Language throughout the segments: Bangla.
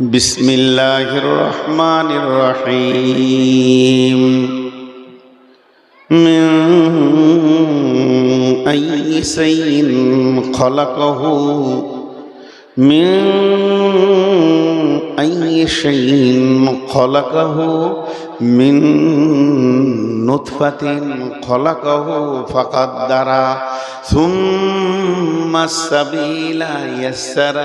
بسم الله الرحمن الرحيم من أي شيء خلقه من أي شيء خلقه من نطفة خلقه فقدر ثم السبيل يسر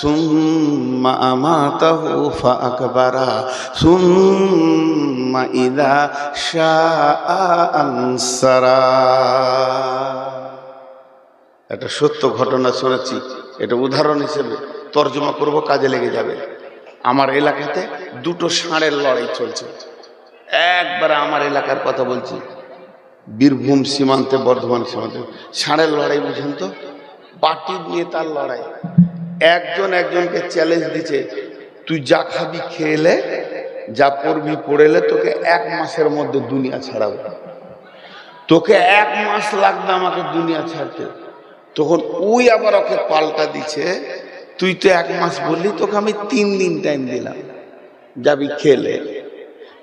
ثم أماته فأكبر ثم إذا شاء أنصرا একটা সত্য ঘটনা শুনেছি এটা উদাহরণ হিসেবে তর্জমা করব, কাজে লেগে যাবে। আমার এলাকাতে দুটো ষাঁড়ের লড়াই চলছে। একবারে আমার এলাকার কথা বলছি। বীরভূম সীমান্তে, বর্ধমান সীমান্তে। ষাঁড়ের লড়াই, বুঝেন তো? পার্টি নিয়ে তার লড়াই। একজন একজনকে চ্যালেঞ্জ দিচ্ছে তুই যা খাবি খেলে যা পড়বি পড়েলে তোকে এক মাসের মধ্যে দুনিয়া ছাড়াবো। তোকে এক মাস লাগবে আমাকে দুনিয়া ছাড়তে। তখন ওই আবার ওকে পাল্টা দিচ্ছে তুই তো এক মাস বললি, তোকে আমি তিন দিন টাইম দিলাম। যাবি খেলে।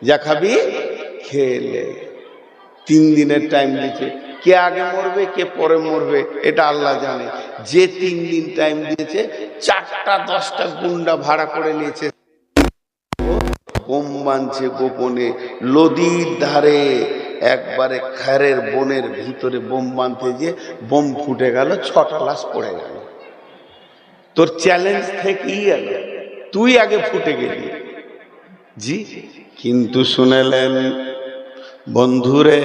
যা খাবি, খেলে। তিন দিনের টাইম দিচ্ছে কে আগে মরবে, কে পরে মরবে, এটা আল্লাহ জানে। যে তিন দিন টাইম দিয়েছে, চারটা, দশটা গুন্ডা ভাড়া করে নিয়েছে। বোম বানছে গোপনে, নদীর ধারে। একবারে খারের বনের ভিতরে বোম বানতে যে বোম ফুটে গেল, ছটা লাশ পড়ে গেল। তোর চ্যালেঞ্জ থেকেই গেল তুই আগে ফুটে গেলি। জি, কিন্তু শুনেলেন, বন্ধুরে,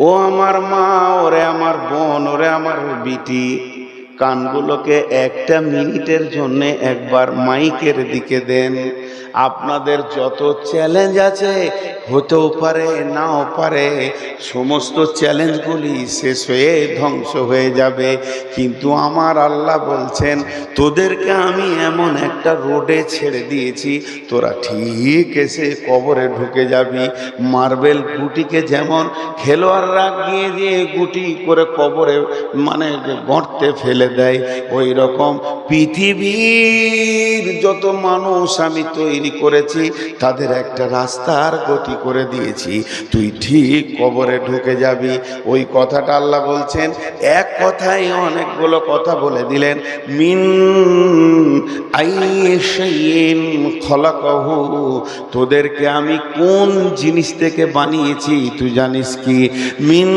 ও আমার মা, ওরে আমার বোন, ওরে আমার বিটি কানগুলোকে একটা মিনিটের জন্য একবার মাইকের দিকে দেন। আপনাদের যত চ্যালেঞ্জ আছে, হতেও পারে, নাও পারে, সমস্ত চ্যালেঞ্জগুলি শেষ হয়ে ধ্বংস হয়ে যাবে। কিন্তু আমার আল্লাহ বলছেন, তোদেরকে আমি এমন একটা রোডে ছেড়ে দিয়েছি। তোরা ঠিক এসে কবরে ঢুকে যাবি। মার্বেল গুটিকে যেমন খেলোয়াড়রা গিয়ে দিয়ে গুটি করে কবরে মানে গর্তে ফেলে দেয় ওই রকম পৃথিবীর যত মানুষ আমি তৈরি করেছি, তাদের একটা রাস্তার গতি করে দিয়েছি। তুই ঠিক কবরে ঢুকে যাবি। ওই কথাটা আল্লাহ বলছেন, এক কথাই অনেকগুলো কথা বলে দিলেন। মিন খলাকহু তোদেরকে আমি কোন জিনিস থেকে বানিয়েছি, তুই জানিস কি? মিন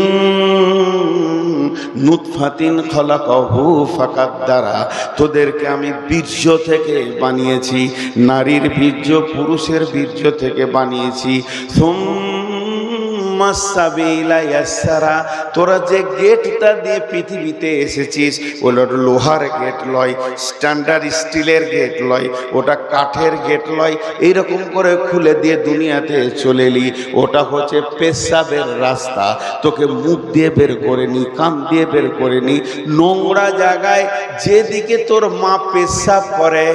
নুৎফাতিন খলাকহু ফাকাদ দ্বারা তোদেরকে আমি বীর্য থেকে বানিয়েছি, নারীর বীর্য, পুরুষের বীর্য থেকে বানিয়েছি। ইয়াসসারা তোরা যে গেটটা দিয়ে পৃথিবীতে এসেছিস, ওটা লোহার গেট লয়, স্ট্যান্ডার্ড স্টিলের গেট লয়, ওটা কাঠের গেট লয়, এইরকম করে খুলে দিয়ে দুনিয়াতে চলে এলি, ওটা হচ্ছে পেশাবের রাস্তা। তোকে মুখ দিয়ে বের করে নি, কান দিয়ে বের করে নি, নোংরা জায়গায় যেদিকে তোর মা পেশাব করে,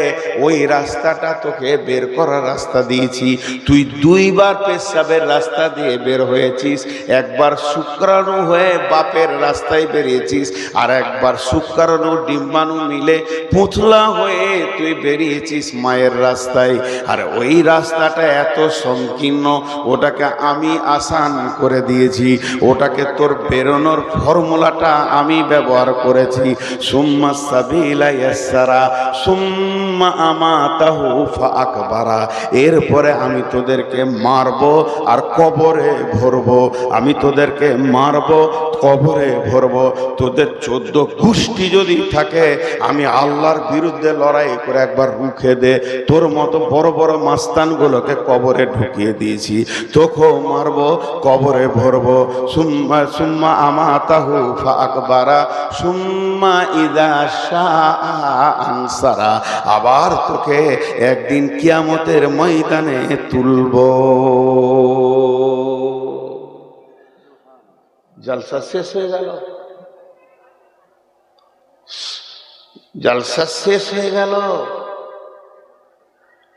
ওই রাস্তাটা তোকে বের করার রাস্তা দিয়েছি। তুই দুইবার পেশাবের রাস্তা দিয়ে বের হয়েছিস একবার শুক্রাণু হয়ে বাপের রাস্তায় বেরিয়েছিস, আর একবার শুক্রাণু ডিম্বাণু মিলে পুতলা হয়ে তুই বেরিয়েছিস মায়ের রাস্তায়। আর ওই রাস্তাটা এত সংকীর্ণ, ওটাকে আমি আসান করে দিয়েছি, ওটাকে তোর বেরোনোর ফর্মুলাটা আমি ব্যবহার করেছি। সুম্মা সাবিলা সুম্মা আমাতাহু ফাআকবারা, এরপরে আমি তোদেরকে মারবো আর কবরে ভরবো। আমি তোদেরকে মারবো, কবরে ভরবো। তোদের চোদ্দ গোষ্ঠী যদি থাকে, আমি আল্লাহর বিরুদ্ধে লড়াই করে একবার রুখে দে। তোর মতো বড় বড় মাস্তানগুলোকে কবরে ঢুকিয়ে দিয়েছি। তোকেও মারবো, কবরে ভরবো। সুম্মা সুম্মা আমাতাহু ফাকবারা সুম্মা ইদা আনসারা। আবার তোকে একদিন কিয়ামতের ময়দানে তুলবো। জলসা শেষ হয়ে গেল। জলসা শেষ হয়ে গেল।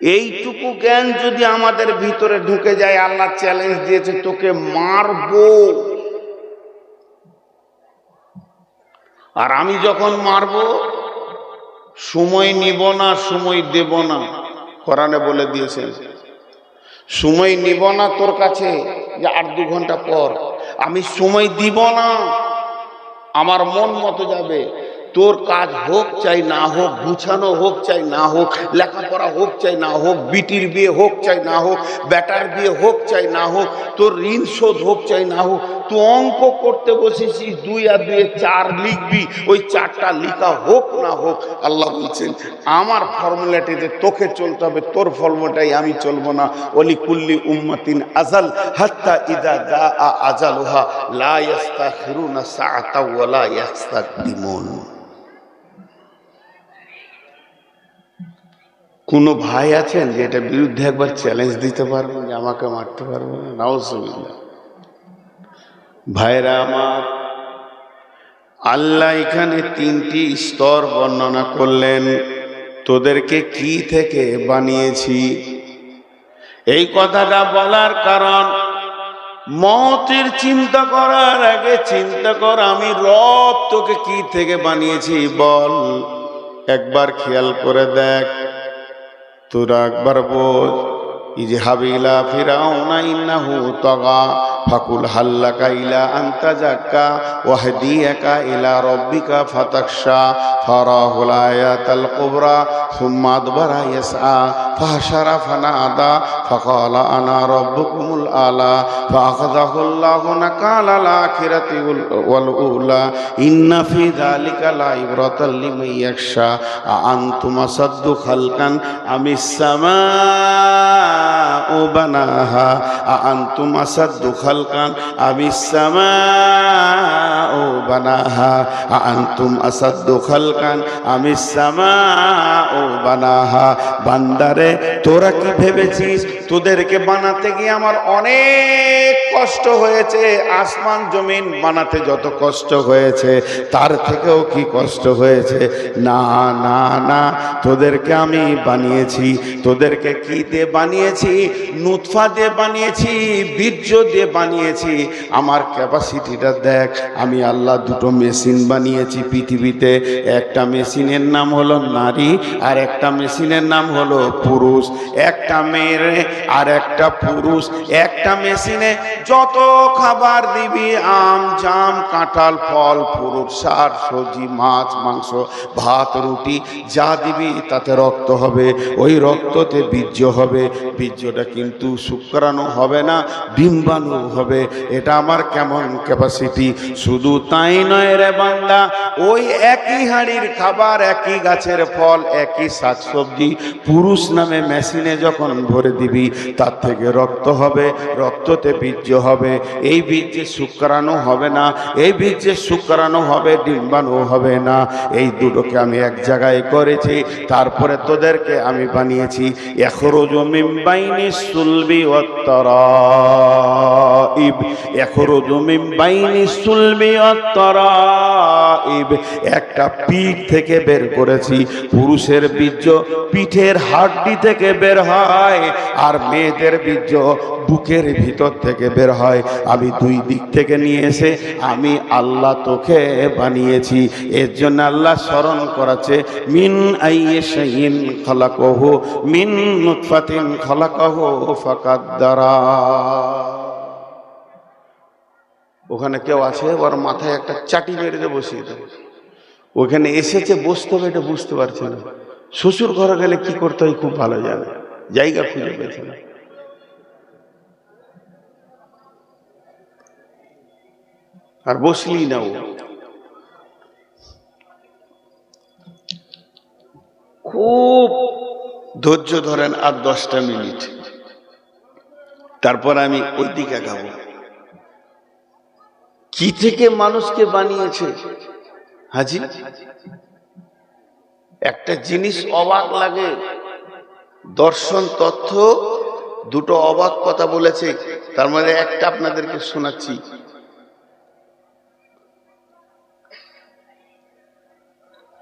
এইটুকু জ্ঞান যদি আমাদের ভিতরে ঢুকে যায়, আল্লাহ চ্যালেঞ্জ দিয়েছে, তোকে মারবো। আর আমি যখন মারবো, সময় নিব না, সময় দেব না। কোরআনে বলে দিয়েছেন সময় নিব না তোর কাছে, যে আর দু ঘণ্টা পর আমি সময় দিব না। আমার মন মতো যাবে। তোর কাজ হোক চাই না হোক, গুছানো হোক চাই না হোক, লেখাপড়া হোক চাই না হোক, বিটির বিয়ে হোক চাই না হোক, ব্যাটার বিয়ে হোক চাই না হোক, তোর ঋণ শোধ হোক চাই না হোক তুই অঙ্ক করতে বসেছিস দুই আর দুয়ে চার লিখবি, ওই চারটা লিখা হোক না হোক, আল্লাহ বলছেন, আমার ফর্মুলাটিতে তোকে চলতে হবে, তোর ফর্মুলাটাই আমি চলবো না। অলি কুল্লি উম্মাতিন আজাল হাত্তা ইদা দা আ আজালুহা লা ইয়াস্তাখিরুনা সাআতা ওয়া লা ইয়াস্তাকদিমুন। কোনো ভাই আছেন যে এটা বিরুদ্ধে একবার চ্যালেঞ্জ দিতে পারবেন, যে আমাকে মারতে পারবে না? নাউজুবিল্লাহ ভাইরা আমার, আল্লাহ এখানে তিনটি স্তর বর্ণনা করলেন। তোদেরকে কি থেকে বানিয়েছি? এই কথাটা বলার কারণ, মতের চিন্তা করার আগে চিন্তা কর, আমি রব তোকে কি থেকে বানিয়েছি বল। একবার খেয়াল করে দেখ। তোরা একবার বল ইজহাব ইলা ফিরাউনা ইন্নাহু তাগা। ফাকুল হাল্লাকা ইলা আনতা জাক্কা ওয়াহদিয়াকা ইলা রাব্বিকা ফাতাখশা। ফারাহুল আয়াতাল কুবরা সুম্মা আদবারা ইয়াসআ। ফাহাশারা ফানাদা। ফাকালা আনা রাব্বুকুমুল আলা। ফাআখাযাহু আল্লাহু নাকালা আল-আখিরাতি ওয়াল উলা ইন্না ফি যালিকা লাইব্রাতাল লিমান ইয়াখশা। আ আনতুম আসাদ্দু খালকান? আমিস সামাউ বানাহা। আ খালকান আমিস ও বানাহা আন্তুম আসাদ্দু খালকান আমিস ও বানাহা বান্দারে তোরা কি ভেবেছিস তোদেরকে বানাতে গিয়ে আমার অনেক কষ্ট হয়েছে, আসমান জমিন বানাতে যত কষ্ট হয়েছে, তার থেকেও কি কষ্ট হয়েছে? না না না, তোদেরকে আমি বানিয়েছি, তোদেরকে কি দিয়ে বানিয়েছি? নুৎফা দিয়ে বানিয়েছি, বীর্য দিয়ে বানিয়েছি। আমার ক্যাপাসিটিটা দেখ, আমি আল্লাহ দুটো মেশিন বানিয়েছি পৃথিবীতে। একটা মেশিনের নাম হলো নারী, আর একটা মেশিনের নাম হলো পুরুষ। একটা মেয়ের আর একটা পুরুষ। একটা মেশিনে যত খাবার দিবি, আম, জাম, কাঁঠাল, ফল ফুরুট শাক সবজি, মাছ, মাংস, ভাত, রুটি, যা দিবি, তাতে রক্ত হবে। ওই রক্ততে বীর্য হবে। বীর্যটা কিন্তু শুক্রাণু হবে না, ডিম্বাণু হবে। এটা আমার কেমন ক্যাপাসিটি শুধু তাই নয় রে বাংলা ওই একই হাঁড়ির খাবার, একই গাছের ফল, একই শাকসবজি, পুরুষ নামে মেশিনে যখন ভরে দিবি, তার থেকে রক্ত হবে। রক্ততে বীর্য হবে, এই বীর্যে শুক্রাণু হবে না, এই বীর্যে শুক্রাণু হবে, ডিম্বাণু হবে না। এই দুটোকে আমি এক জায়গায় করেছি, তারপরে তোদেরকে আমি বানিয়েছি। একটা পিঠ থেকে বের করেছি, পুরুষের বীর্য পিঠের হাড্ডি থেকে বের হয়, আর মেয়েদের বীর্য বুকের ভিতর থেকে বের হয়। আমি দুই দিক থেকে নিয়ে এসে আমি আল্লাহ তোকে বানিয়েছি। এর জন্য আল্লাহ স্মরণ করাচ্ছে মিন আইয়ে শাইন খলাকহ, মিন নুতফাতিন খলাকহ ফাকাদ্দারা। ওখানে কেউ আছে ওর মাথায় একটা চাটি মেরে বসিয়ে দেবে ওখানে এসেছে, বসতে হবে এটা বুঝতে পারছে না। শ্বশুর ঘরে গেলে কি করতে হয়? খুব ভালো জানে। জায়গা খুঁজে পেয়েছে না। আর বসলি না ও। খুব ধৈর্য ধরেন আর দশটা মিনিট। তারপর আমি ওই দিকে গাব কি থেকে মানুষকে বানিয়েছে? হাজি? একটা জিনিস অবাক লাগে। দর্শন তথ্য দুটো অবাক কথা বলেছে। তার মধ্যে একটা আপনাদেরকে শোনাচ্ছি।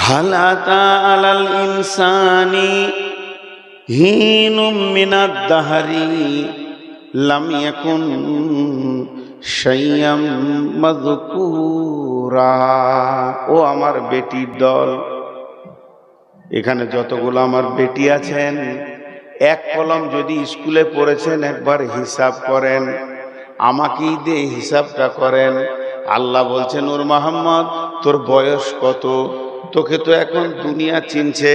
হালাতা আলাল ইনসানি লাম ইয়াকুন শাইয়াম মাযকুরা ও আমার বেটির দল, এখানে যতগুলো আমার বেটি আছেন, এক কলম যদি স্কুলে পড়েছেন, একবার হিসাব করেন, আমাকেই দিয়ে হিসাবটা করেন। আল্লাহ বলছেন, ওর মোহাম্মদ, তোর বয়স কত? তোকে তো এখন দুনিয়া চিনছে,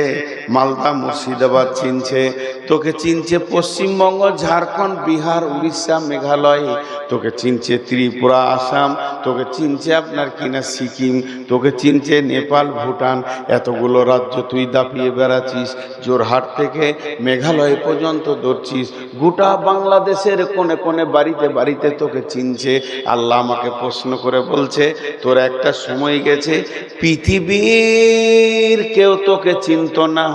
মালদা, মুর্শিদাবাদ চিনছে। তোকে চিনছে পশ্চিমবঙ্গ, ঝাড়খণ্ড, বিহার, উড়িষ্যা, মেঘালয়। তোকে চিনছে ত্রিপুরা, আসাম। তোকে চিনছে আপনার কিনা সিকিম। তোকে চিনছে নেপাল, ভুটান। এতগুলো রাজ্য তুই দাপিয়ে বেড়াচ্ছিস জোরহাট থেকে মেঘালয় পর্যন্ত দৌড়ছিস। গোটা বাংলাদেশের কোণে কোণে, বাড়িতে বাড়িতে তোকে চিনছে। আল্লাহ আমাকে প্রশ্ন করে বলছে, তোর একটা সময় গেছে, পৃথিবীর কেউ তোকে চিনত না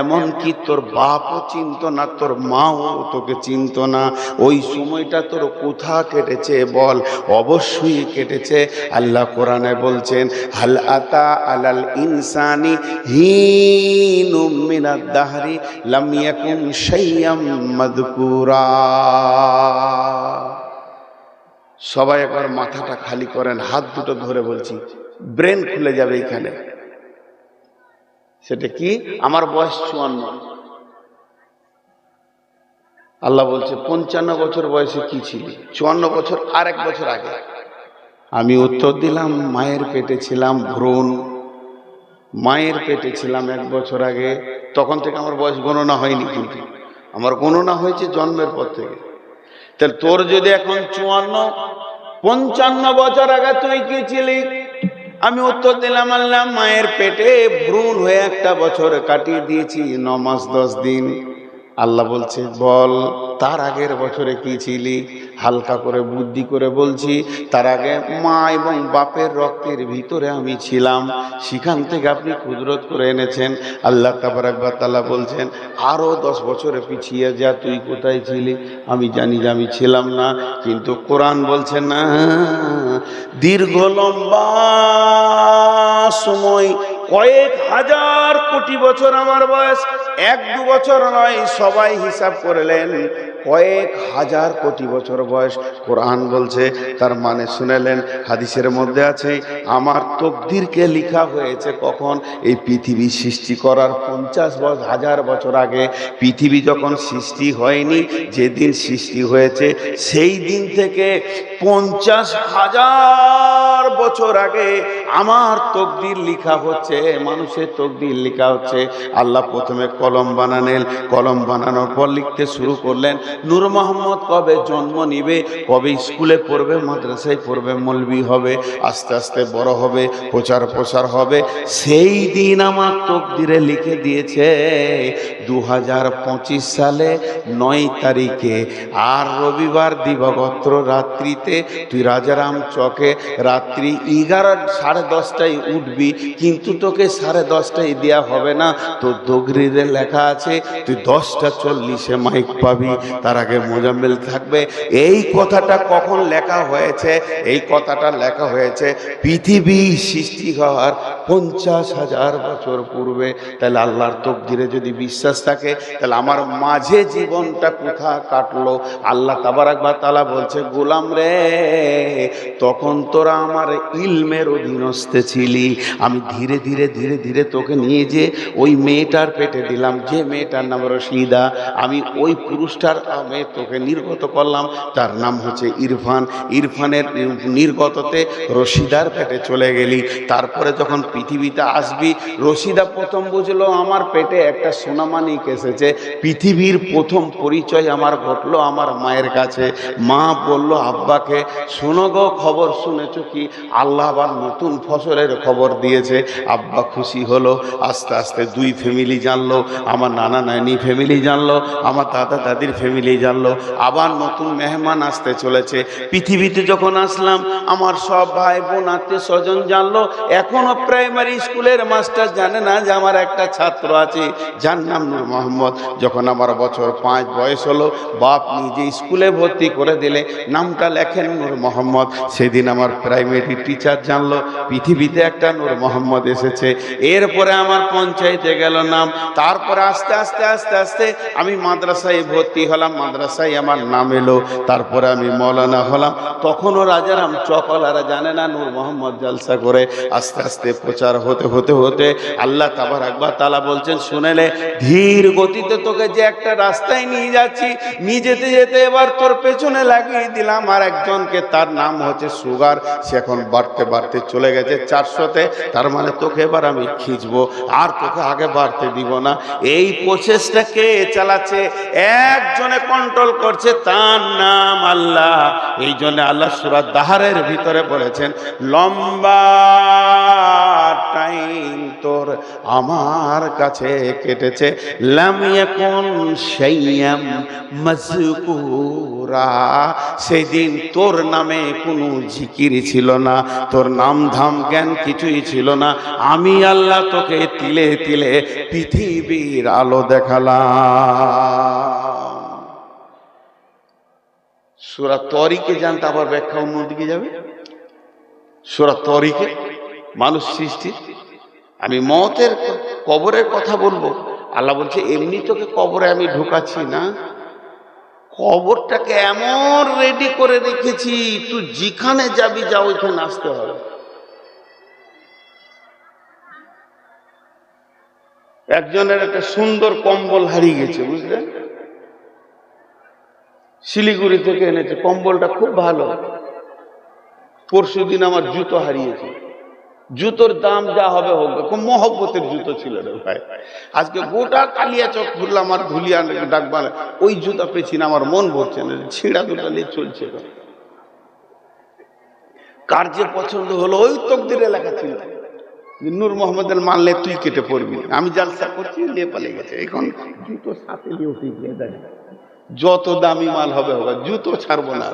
এমন কি তোর বাপও চিনত না, তোর মাও তোকে চিনত না। ওই সময়টা তোর কোথা কেটেছে বল? অবশ্যই কেটেছে। আল্লাহ কোরআনে বলছেন, হাল আতা আলাল ইনসানি হিনুম মিনাদ দাহরি লাম ইয়াকুন শাইয়াম মাযকুরা। সবাই একবার মাথাটা খালি করেন, হাত দুটো ধরে বলছি, ব্রেন খুলে যাবে এখানে। সেটা কি? আমার বয়স চুয়ান্ন। আল্লাহ বলছে, পঞ্চান্ন বছর বয়সে কি ছিলি? চুয়ান্ন বছর আর এক বছর আগে। আমি উত্তর দিলাম, মায়ের পেটে ছিলাম ভ্রূণ। মায়ের পেটে ছিলাম এক বছর আগে। তখন থেকে আমার বয়স গণনা হয়নি কিন্তু। আমার গণনা হয়েছে জন্মের পর থেকে। তাহলে তোর যদি এখন চুয়ান্ন, পঞ্চান্ন বছর আগে তুই কি ছিলি? আমি উত্তর দিলাম, আল্লাহ মায়ের পেটে ভ্রূণ হয়ে একটা বছর কাটিয়ে দিয়েছি, ন মাস, দশ দিন। আল্লাহ বলছে, বল, তার আগের বছরে কি ছিলি? হালকা করে বুদ্ধি করে বলছি, তার আগে মা এবং বাপের রক্তের ভিতরে আমি ছিলাম। সেখান থেকে আপনি কুদরত করে এনেছেন। আল্লাহ তাবারাকবা তালা বলছেন আরও দশ বছরে পিছিয়ে যা, তুই কোথায় ছিলি? আমি জানি যে আমি ছিলাম না, কিন্তু কোরআন বলছে না, দীর্ঘ লম্বা সময় কয়েক হাজার কোটি বছর আমার বয়স এক দু বছর নয় সবাই হিসাব করলেন কয়েক হাজার কোটি বছর বয়স কোরআন বলছে, তার মানে শুনেলেন, হাদিসের মধ্যে আছে, আমার তকদিরকে লিখা হয়েছে কখন? এই পৃথিবী সৃষ্টি করার পঞ্চাশ বছর হাজার বছর আগে। পৃথিবী যখন সৃষ্টি হয়নি, যেদিন সৃষ্টি হয়েছে, সেই দিন থেকে পঞ্চাশ হাজার বছর আগে আমার তকদির লিখা হচ্ছে, মানুষের তকদির লিখা হচ্ছে। আল্লাহ প্রথমে কলম বানালেন, কলম বানানোর পর লিখতে শুরু করলেন নূর মোহাম্মদ কবে জন্ম নিবে? কবে স্কুলে পড়বে? মাদ্রাসায় পড়বে? মলবি হবে? আস্তে আস্তে বড় হবে? প্রচার প্রসার হবে? সেই দিন আমার তকদিরে লিখে দিয়েছে দু হাজার পঁচিশ সালে নয় তারিখে। আর রবিবার দিবাগত্র রাত্রিতে তুই রাজারাম চকে রাত্রি এগারো, সাড়ে দশটায় উঠবি, কিন্তু তোকে সাড়ে দশটায় দেওয়া হবে না। তোর দগরিরে লেখা আছে, তুই দশটা চল্লিশে মাইক পাবি। তার আগে মোজাম্মেল থাকবে। এই কথাটা কখন লেখা হয়েছে? এই কথাটা লেখা হয়েছে পৃথিবী সৃষ্টি হওয়ার পঞ্চাশ হাজার বছর পূর্বে। তাহলে আল্লাহর তকদিরে যদি বিশ্বাস থাকে, তাহলে আমার মাঝে জীবনটা কোথা কাটলো? আল্লাহ তাবারাকবা তালা বলছে, গোলাম রে, তখন তোরা আমার ইলমের অধীনস্থে ছিলি। আমি ধীরে ধীরে ধীরে ধীরে তোকে নিয়ে যে ওই মেয়েটার পেটে দিলাম। যে মেয়েটার নাম রশিদা। আমি ওই পুরুষটার আমি তোকে নির্গত করলাম। তার নাম হচ্ছে ইরফান। ইরফানের নির্গততে রশিদার পেটে চলে গেলি। তারপরে যখন পৃথিবীতে আসবি, রশিদা প্রথম বুঝলো, আমার পেটে একটা সোনামানিক এসেছে। পৃথিবীর প্রথম পরিচয় আমার ঘটলো আমার মায়ের কাছে। মা বলল, আব্বাকে, শোনো গো, খবর শুনেছ কি? আল্লাহ আবার নতুন ফসলের খবর দিয়েছে। আব্বা খুশি হলো, আস্তে আস্তে দুই ফ্যামিলি জানলো, আমার নানা নানি ফ্যামিলি জানলো, আমার দাদা দাদির ফ্যামিলি ফ্যামিলি জানলো, আবার নতুন মেহমান আসতে চলেছে। পৃথিবীতে যখন আসলাম, আমার সব ভাই বোন, আত্মীয় স্বজন জানলো, এখনও প্রাইমারি স্কুলের মাস্টার জানে না যে আমার একটা ছাত্র আছে, যার নাম নূর মোহাম্মদ। যখন আমার বছর পাঁচ বয়স হলো, বাপ নিজে স্কুলে ভর্তি করে দিলে, নামটা লেখেন নূর মোহাম্মদ। সেদিন আমার প্রাইমারি টিচার জানলো, পৃথিবীতে একটা নূর মোহাম্মদ এসেছে। এরপরে আমার পঞ্চায়েতে গেল নাম। তারপরে আস্তে আস্তে আস্তে আস্তে আমি মাদ্রাসায় ভর্তি হলাম। মাদ্রাসায় আমার নাম এলো, তারপরে আমি মৌলানা হলাম। তখনও রাজারাম চকলারা জানে না, নূর মোহাম্মদ জালসা করে আস্তে আস্তে প্রচার হতে হতে হতে আল্লাহ তাবার একবার তালা বলছেন শুনেলে ধীর গতিতে তোকে যে একটা রাস্তায় নিয়ে যাচ্ছি নিয়ে যেতে যেতে এবার তোর পেছনে লাগিয়ে দিলাম, আর একজনকে তার নাম হচ্ছে সুগার, সে এখন বাড়তে বাড়তে চলে গেছে চারশোতে, তার মানে তোকে এবার আমি খিঁচবো, আর তোকে আগে বাড়তে দিব না। এই প্রসেসটা কে চালাচ্ছে? একজনে কন্ট্রোল করছে তার নাম আল্লাহ। এই জন্য আল্লাহ সুরাত দাহারের ভিতরে বলেছেন, লম্বা টাইম তোর আমার কাছে কেটেছে। সেদিন তোর নামে কোনো জিকির ছিল না, তোর নাম ধাম জ্ঞান কিছুই ছিল না। আমি আল্লাহ তোকে তিলে তিলে পৃথিবীর আলো দেখালাম। সুরা তরিকে জানতে আবার ব্যাখ্যা অন্যদিকে যাবে। সুরা তরিকে মানুষ সৃষ্টি। আমি মতের কবরের কথা বলব। আল্লাহ বলছে, এমনি তোকে কবরে আমি ঢুকাচ্ছি না। কবরটাকে এমন রেডি করে রেখেছি, তুই যেখানে যাবি যা, ওইখানে আসতে হবে। একজনের একটা সুন্দর কম্বল হারিয়ে গেছে, বুঝলেন? শিলিগুড়ি থেকে এনেছে। কম্বলটা খুব ভালো। পরশু দিন আমার জুতো হারিয়েছে। জুতোর দাম যা হবে হোক মহব্বতের জুতো ছিল রে ভাই। আজকে গোটা কালিয়া চক ঘুরলাম আর ধুলিয়া ডাকবার ওই জুতা পেছি না আমার মন ভরছে না, ছিঁড়া দুটা নিয়ে চলছে। কার যে পছন্দ হলো, ওই তকদির এলাকা ছিল। নূর মোহাম্মদের মানলে তুই কেটে পড়বি আমি জালসা করছি নিয়ে পালিয়ে গেছে। এখন জুতো সাথে নিয়ে উঠে গিয়ে দাঁড়িয়ে যত দামি মাল হবে হবে জুতো ছাড়বো না।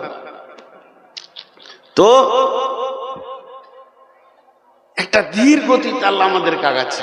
তো একটা ধীর গতি আল্লাহ আমাদের কাগাচ্ছে